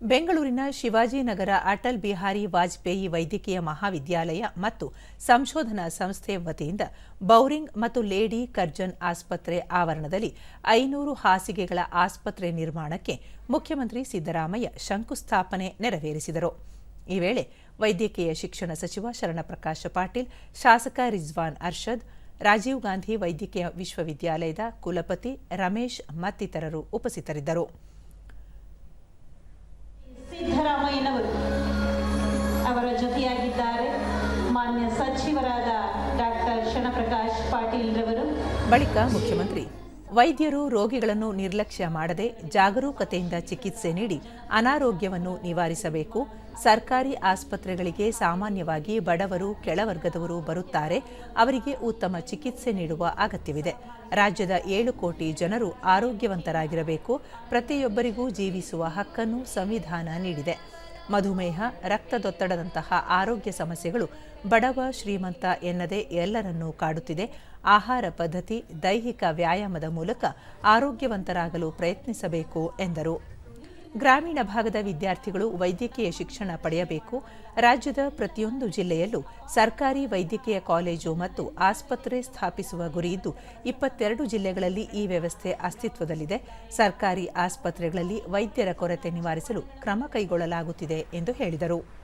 ಬೆಂಗಳೂರಿನ ಶಿವಾಜಿನಗರ ಅಟಲ್ ಬಿಹಾರಿ ವಾಜಪೇಯಿ ವೈದ್ಯಕೀಯ ಮಹಾವಿದ್ಯಾಲಯ ಮತ್ತು ಸಂಶೋಧನಾ ಸಂಸ್ಥೆ ವತಿಯಿಂದ ಬೌರಿಂಗ್ ಮತ್ತು ಲೇಡಿ ಕರ್ಜನ್ ಆಸ್ಪತ್ರೆ ಆವರಣದಲ್ಲಿ ಐನೂರು ಹಾಸಿಗೆಗಳ ಆಸ್ಪತ್ರೆ ನಿರ್ಮಾಣಕ್ಕೆ ಮುಖ್ಯಮಂತ್ರಿ ಸಿದ್ದರಾಮಯ್ಯ ಶಂಕುಸ್ಥಾಪನೆ ನೆರವೇರಿಸಿದರು. ಈ ವೇಳೆ ವೈದ್ಯಕೀಯ ಶಿಕ್ಷಣ ಸಚಿವ ಶರಣಪ್ರಕಾಶ ಪಾಟೀಲ್, ಶಾಸಕ ರಿಜ್ವಾನ್ ಅರ್ಷದ್, ರಾಜೀವ್ ಗಾಂಧಿ ವೈದ್ಯಕೀಯ ವಿಶ್ವವಿದ್ಯಾಲಯದ ಕುಲಪತಿ ರಮೇಶ್ ಮತ್ತಿತರರು ಉಪಸ್ಥಿತರಿದ್ದರು. ಅವರ ಜೊತೆಯಾಗಿದ್ದಾರೆ ಮಾನ್ಯ ಸಚಿವರಾದ ಡಾಕ್ಟರ್ ಶಣಪ್ರಕಾಶ್ ಪಾಟೀಲ್ ರವರು. ಬಳಿಕ ಮುಖ್ಯಮಂತ್ರಿ, ವೈದ್ಯರು ರೋಗಿಗಳನ್ನು ನಿರ್ಲಕ್ಷ್ಯ ಮಾಡದೆ ಜಾಗರೂಕತೆಯಿಂದ ಚಿಕಿತ್ಸೆ ನೀಡಿ ಅನಾರೋಗ್ಯವನ್ನು ನಿವಾರಿಸಬೇಕು. ಸರ್ಕಾರಿ ಆಸ್ಪತ್ರೆಗಳಿಗೆ ಸಾಮಾನ್ಯವಾಗಿ ಬಡವರು, ಕೆಳವರ್ಗದವರು ಬರುತ್ತಾರೆ. ಅವರಿಗೆ ಉತ್ತಮ ಚಿಕಿತ್ಸೆ ನೀಡುವ ಅಗತ್ಯವಿದೆ. ರಾಜ್ಯದ ಏಳು ಕೋಟಿ ಜನರು ಆರೋಗ್ಯವಂತರಾಗಿರಬೇಕು. ಪ್ರತಿಯೊಬ್ಬರಿಗೂ ಜೀವಿಸುವ ಹಕ್ಕನ್ನು ಸಂವಿಧಾನ ನೀಡಿದೆ. ಮಧುಮೇಹ, ರಕ್ತದೊತ್ತಡದಂತಹ ಆರೋಗ್ಯ ಸಮಸ್ಯೆಗಳು ಬಡವ, ಶ್ರೀಮಂತ ಎನ್ನದೇ ಎಲ್ಲರನ್ನೂ ಕಾಡುತ್ತಿದೆ. ಆಹಾರ ಪದ್ಧತಿ, ದೈಹಿಕ ವ್ಯಾಯಾಮದ ಮೂಲಕ ಆರೋಗ್ಯವಂತರಾಗಲು ಪ್ರಯತ್ನಿಸಬೇಕು ಎಂದರು. ಗ್ರಾಮೀಣ ಭಾಗದ ವಿದ್ಯಾರ್ಥಿಗಳು ವೈದ್ಯಕೀಯ ಶಿಕ್ಷಣ ಪಡೆಯಬೇಕು. ರಾಜ್ಯದ ಪ್ರತಿಯೊಂದು ಜಿಲ್ಲೆಯಲ್ಲೂ ಸರ್ಕಾರಿ ವೈದ್ಯಕೀಯ ಕಾಲೇಜು ಮತ್ತು ಆಸ್ಪತ್ರೆ ಸ್ಥಾಪಿಸುವ ಗುರಿಯಿದ್ದು, ಇಪ್ಪತ್ತೆರಡು ಜಿಲ್ಲೆಗಳಲ್ಲಿ ಈ ವ್ಯವಸ್ಥೆ ಅಸ್ತಿತ್ವದಲ್ಲಿದೆ. ಸರ್ಕಾರಿ ಆಸ್ಪತ್ರೆಗಳಲ್ಲಿ ವೈದ್ಯರ ಕೊರತೆ ನಿವಾರಿಸಲು ಕ್ರಮ ಕೈಗೊಳ್ಳಲಾಗುತ್ತಿದೆ ಎಂದು ಹೇಳಿದರು.